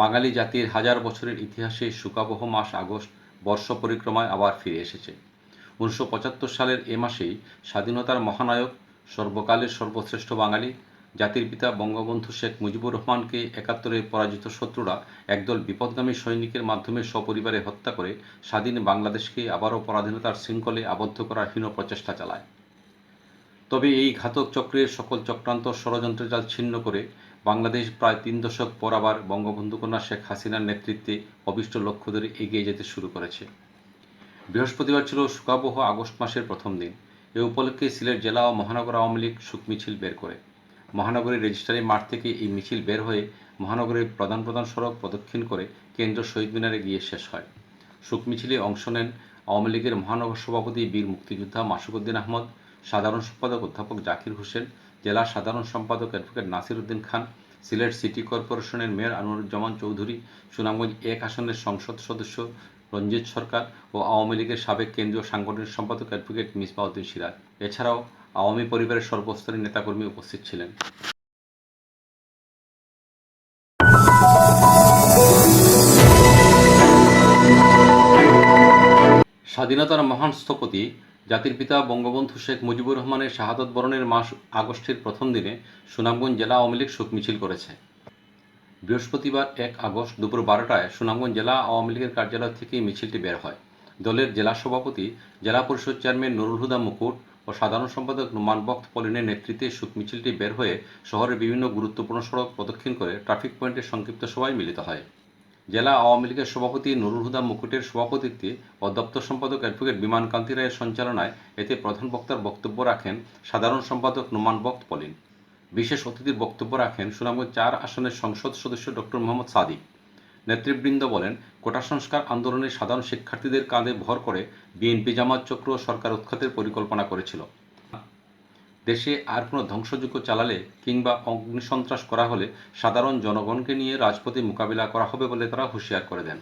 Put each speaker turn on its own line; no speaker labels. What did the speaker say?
বাঙালি জাতির হাজার বছরের ইতিহাসে সুকাবহ মাস আগস্ট বর্ষ পরিক্রমায় আবার ফিরে এসেছে। উনিশশো পঁচাত্তর সালের এ মাসেই স্বাধীনতার মহানায়ক, সর্বকালের সর্বশ্রেষ্ঠ বাঙালি, জাতির পিতা বঙ্গবন্ধু শেখ মুজিবুর রহমানকে একাত্তরে পরাজিত শত্রুরা একদল বিপদগামী সৈনিকের মাধ্যমে সপরিবারে হত্যা করে স্বাধীন বাংলাদেশকে আবারও পরাধীনতার শৃঙ্খলে আবদ্ধ করার হীন প্রচেষ্টা চালায়। তবে এই ঘাতক চক্রের সকল চক্রান্ত ষড়যন্ত্রের জাল ছিন্ন করে বাংলাদেশ প্রায় তিন দশক পর আবার বঙ্গবন্ধু কন্যা শেখ হাসিনার নেতৃত্বে অবিষ্ট লক্ষ্য ধরে এগিয়ে যেতে শুরু করেছে। বৃহস্পতিবার ছিল শোকাবহ আগস্ট মাসের প্রথম দিন। এ উপলক্ষে সিলেট জেলা ও মহানগর আওয়ামী লীগ শোক মিছিল বের করে। মহানগরীর রেজিস্ট্রারি মাঠ থেকে এই মিছিল বের হয়ে মহানগরীর প্রধান প্রধান সড়ক প্রদক্ষিণ করে কেন্দ্র শহীদ মিনারে গিয়ে শেষ হয়। শোক মিছিলে অংশ নেন আওয়ামী লীগের মহানগর সভাপতি বীর মুক্তিযোদ্ধা মাসুকুদ্দিন আহমদ সাধারণ সম্পাদক অধ্যাপক জাকির হোসেন, জেলা সাধারণ সম্পাদক অ্যাডভোকেট নাসির উদ্দিন খান, সিলেট সিটি কর্পোরেশনের মেয়র আনোয়ারুজ্জামান চৌধুরী, সুনামগঞ্জ এক আসনের সংসদ সদস্য রঞ্জিত সরকার ও আওয়ামী লীগের সাবেক কেন্দ্রীয় সাংগঠনিক সম্পাদক অ্যাডভোকেট মিসবাউদ্দিন সিরাজ। এছাড়াও আওয়ামী পরিবারের সর্বস্তরের নেতাকর্মী উপস্থিত ছিলেন। স্বাধীনতার মহান স্থপতি জাতির পিতা বঙ্গবন্ধু শেখ মুজিবুর রহমানের শাহাদত বরণের মাস আগস্টের প্রথম দিনে সুনামগঞ্জ জেলা আওয়ামী লীগ শোক মিছিল করেছে। বৃহস্পতিবার এক আগস্ট দুপুর বারোটায় সুনামগঞ্জ জেলা আওয়ামী লীগের কার্যালয় থেকে মিছিলটি বের হয়। দলের জেলা সভাপতি, জেলা পরিষদ চেয়ারম্যান নুরুল হুদা মুকুট ও সাধারণ সম্পাদক নুমান বক্ত পলিনের নেতৃত্বে শোক মিছিলটি বের হয়ে শহরের বিভিন্ন গুরুত্বপূর্ণ সড়ক প্রদক্ষিণ করে ট্রাফিক পয়েন্টে সংক্ষিপ্ত সভায় মিলিত হয়। জেলা আওয়ামী লীগের সভাপতি নুরুল হুদা মুকুটের সভাপতিত্বে ও দপ্তর সম্পাদক অ্যাডভোকেট বিমান কান্তি রায়ের সঞ্চালনায় এতে প্রধান বক্তার বক্তব্য রাখেন সাধারণ সম্পাদক নুমান বক্ত পলিন। বিশেষ অতিথির বক্তব্য রাখেন সুনামগঞ্জ চার আসনের সংসদ সদস্য ডক্টর মোহাম্মদ সাদিক। নেতৃবৃন্দ বলেন, কোটা সংস্কার আন্দোলনে সাধারণ শিক্ষার্থীদের কাঁধে ভর করে বিএনপি জামাত চক্র সরকার উৎখাতের পরিকল্পনা করেছিল। দেশে আর কোনো ধ্বংসযজ্ঞ চালালে কিংবা অগ্নিসন্ত্রাস করা হলে সাধারণ জনগণকে নিয়ে রাজপথে মোকাবিলা করা হবে বলে তারা হুঁশিয়ার করে দেন।